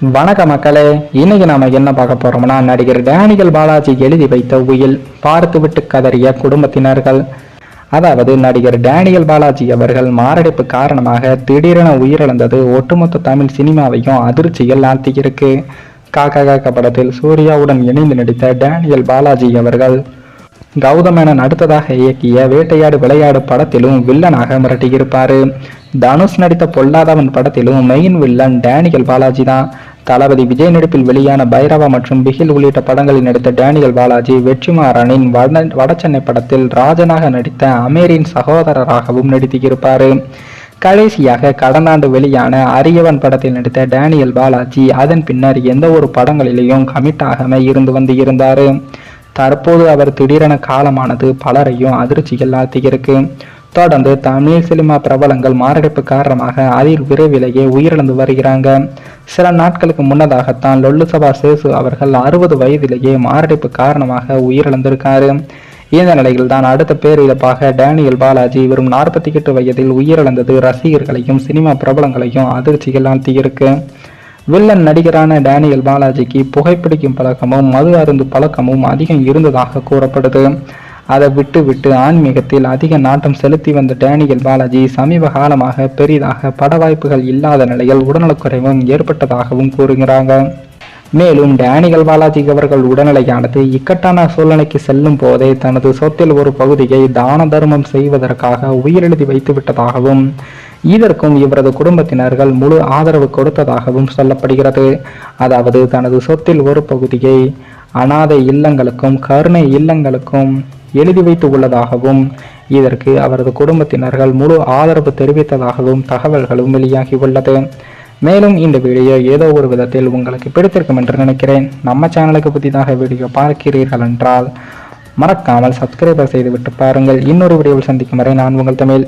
வணக்க மக்களே இன்னைக்கு நாம என்ன பார்க்க போறோம்னா நடிகர் டேனியல் பாலாஜி எழுதி வைத்த உயில் பார்த்துவிட்டு கதறிய குடும்பத்தினர்கள். அதாவது நடிகர் டேனியல் பாலாஜி அவர்கள் மாரடைப்பு காரணமாக திடீரென உயிரிழந்தது ஒட்டுமொத்த தமிழ் சினிமாவையும் அதிர்ச்சியில் ஆழ்த்தியிருக்கு. காக்கா காக்கா படத்தில் சூர்யாவுடன் இணைந்து நடித்த டேனியல் பாலாஜி அவர்கள் கௌதமேனன் அடுத்ததாக இயக்கிய வேட்டையாடு விளையாடு படத்திலும் வில்லனாக மிரட்டியிருப்பாரு. தனுஷ் நடித்த பொல்லாதவன் படத்திலும் மெயின் வில்லன் டேனியல் பாலாஜி தான். தளபதி விஜய் நடிப்பில் வெளியான பைரவா மற்றும் பிகில் உள்ளிட்ட படங்களில் நடித்த டேனியல் பாலாஜி வெற்றிமாறனின் வட வடசென்னை படத்தில் ராஜனாக நடித்த அமீரின் சகோதரராகவும் நடித்திருப்பாரு. கடைசியாக கடந்த ஆண்டு வெளியான அரியவன் படத்தில் நடித்த டேனியல் பாலாஜி அதன் பின்னர் எந்த ஒரு படங்களிலேயும் கமிட் ஆகாம இருந்து வந்து இருந்தாரு. தற்போது அவர் திடீரென காலமானது பலரையும் அதிர்ச்சியில் ஆத்தியிருக்கு தொடர்ந்து தமிழ் சினிமா பிரபலங்கள் மாரடைப்பு காரணமாக அதில் விரைவிலேயே உயிரிழந்து வருகிறாங்க. சில நாட்களுக்கு முன்னதாகத்தான் லொல்லுசபா சேசு அவர்கள் அறுபது வயதிலேயே மாரடைப்பு காரணமாக உயிரிழந்திருக்காரு. இந்த நிலையில் தான் அடுத்த பேரிழப்பாக டேனியல் பாலாஜி வெறும் நாற்பத்தி எட்டு வயதில் உயிரிழந்தது. ரசிகர்களையும் சினிமா பிரபலங்களையும் அதிர்ச்சியில் ஆழ்த்தியிருக்கு. வில்லன் நடிகரான டேனியல் பாலாஜிக்கு புகைப்பிடிக்கும் பழக்கமும் மது அருந்து பழக்கமும் அதிகம் இருந்ததாக கூறப்படுது. அதை விட்டு விட்டு ஆன்மீகத்தில் அதிக நாட்டம் செலுத்தி வந்த டேனியல் பாலாஜி சமீப காலமாக பெரிதாக பட வாய்ப்புகள் இல்லாத நிலையில் உடல்நலக்குறைவும் ஏற்பட்டதாகவும் கூறுகிறாங்க. மேலும் டேனியல் பாலாஜி அவர்கள் உடல்நிலையானது இக்கட்டான சூழ்நிலைக்கு செல்லும் போதே தனது சொத்தில் ஒரு பகுதியை தான தர்மம் செய்வதற்காக உயிரெழுதி வைத்து விட்டதாகவும் இதற்கும் இவரது குடும்பத்தினர்கள் முழு ஆதரவு கொடுத்ததாகவும் சொல்லப்படுகிறது. அதாவது தனது சொத்தில் ஒரு பகுதியை அனாதை இல்லங்களுக்கும் கருணை இல்லங்களுக்கும் எழுதி வைத்து உள்ளதாகவும் இதற்கு அவரது குடும்பத்தினர்கள் முழு ஆதரவு தெரிவித்ததாகவும் தகவல்களும் வெளியாகி உள்ளது மேலும் இந்த வீடியோ ஏதோ ஒரு விதத்தில் உங்களுக்கு பிடித்திருக்கும் என்று நினைக்கிறேன். நம்ம சேனலுக்கு புதிதாக வீடியோ பார்க்கிறீர்கள் என்றால் மறக்காமல் சப்ஸ்கிரைபர் செய்துவிட்டு பாருங்கள். இன்னொரு வீடியோவில் சந்திக்கும் வரை நான் உங்கள் தமிழ்.